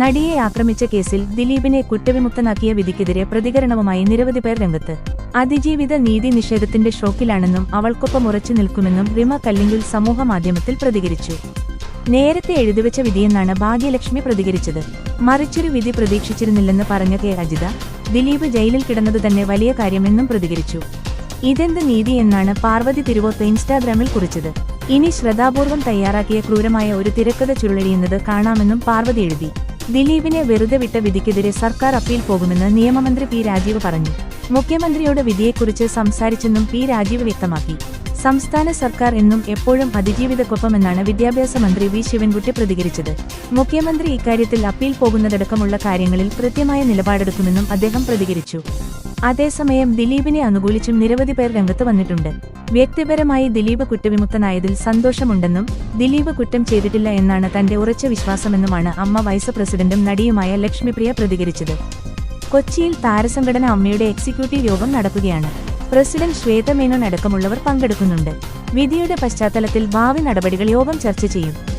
നടിയെ ആക്രമിച്ച കേസിൽ ദിലീപിനെ കുറ്റവിമുക്തനാക്കിയ വിധിക്കെതിരെ പ്രതികരണവുമായി നിരവധി പേർ രംഗത്ത്. അതിജീവിത നീതി നിഷേധത്തിന്റെ ഷോക്കിലാണെന്നും അവൾക്കൊപ്പം ഉറച്ചു നിൽക്കുമെന്നും റിമ കല്ലിങ്കിൽ സമൂഹ മാധ്യമത്തിൽ പ്രതികരിച്ചു. നേരത്തെ എഴുതിവെച്ച വിധിയെന്നാണ് ഭാഗ്യലക്ഷ്മി പ്രതികരിച്ചത്. മറിച്ചൊരു വിധി പ്രതീക്ഷിച്ചിരുന്നില്ലെന്ന് പറഞ്ഞ കെ. അജിത ദിലീപ് ജയിലിൽ കിടന്നത് തന്നെ വലിയ കാര്യമെന്നും പ്രതികരിച്ചു. ഇതെന്ത് നീതി എന്നാണ് പാർവതി തിരുവോത്ത് ഇൻസ്റ്റാഗ്രാമിൽ കുറിച്ചത്. ഇനി ശ്രദ്ധാപൂർവം തയ്യാറാക്കിയ ക്രൂരമായ ഒരു തിരക്കഥ ചുരുളഴിയുന്നത് കാണാമെന്നും പാർവതി എഴുതി. ദിലീപിനെ വെറുതെ വിട്ട വിധിക്കെതിരെ സർക്കാർ അപ്പീൽ പോകുമെന്ന് നിയമമന്ത്രി പി രാജീവ് പറഞ്ഞു. മുഖ്യമന്ത്രിയോട് വിധിയെക്കുറിച്ച് സംസാരിച്ചെന്നും പി രാജീവ് വ്യക്തമാക്കി. സംസ്ഥാന സർക്കാർ എന്നും എപ്പോഴും അതിജീവിതക്കൊപ്പമെന്നാണ് വിദ്യാഭ്യാസ മന്ത്രി വി ശിവൻകുട്ടി പ്രതികരിച്ചത്. മുഖ്യമന്ത്രി ഇക്കാര്യത്തിൽ അപ്പീൽ പോകുന്നതടക്കമുള്ള കാര്യങ്ങളിൽ കൃത്യമായ നിലപാടെടുക്കുമെന്നും അദ്ദേഹം പ്രതികരിച്ചു. അതേസമയം ദിലീപിനെ അനുകൂലിച്ചും നിരവധി പേർ രംഗത്ത് വന്നിട്ടുണ്ട്. വ്യക്തിപരമായി ദിലീപ് കുറ്റവിമുക്തനായതിൽ സന്തോഷമുണ്ടെന്നും ദിലീപ് കുറ്റം ചെയ്തിട്ടില്ല എന്നാണ് തന്റെ ഉറച്ച വിശ്വാസമെന്നുമാണ് അമ്മ വൈസ് പ്രസിഡന്റും നടിയുമായ ലക്ഷ്മിപ്രിയ പ്രതികരിച്ചത്. കൊച്ചിയിൽ താരസംഘടന അമ്മയുടെ എക്സിക്യൂട്ടീവ് യോഗം നടക്കുകയാണ്. പ്രസിഡന്റ് ശ്വേതമേനോൻ അടക്കമുള്ളവർ പങ്കെടുക്കുന്നുണ്ട്. വിധിയുടെ പശ്ചാത്തലത്തിൽ ഭാവി നടപടികൾ യോഗം ചർച്ച ചെയ്യും.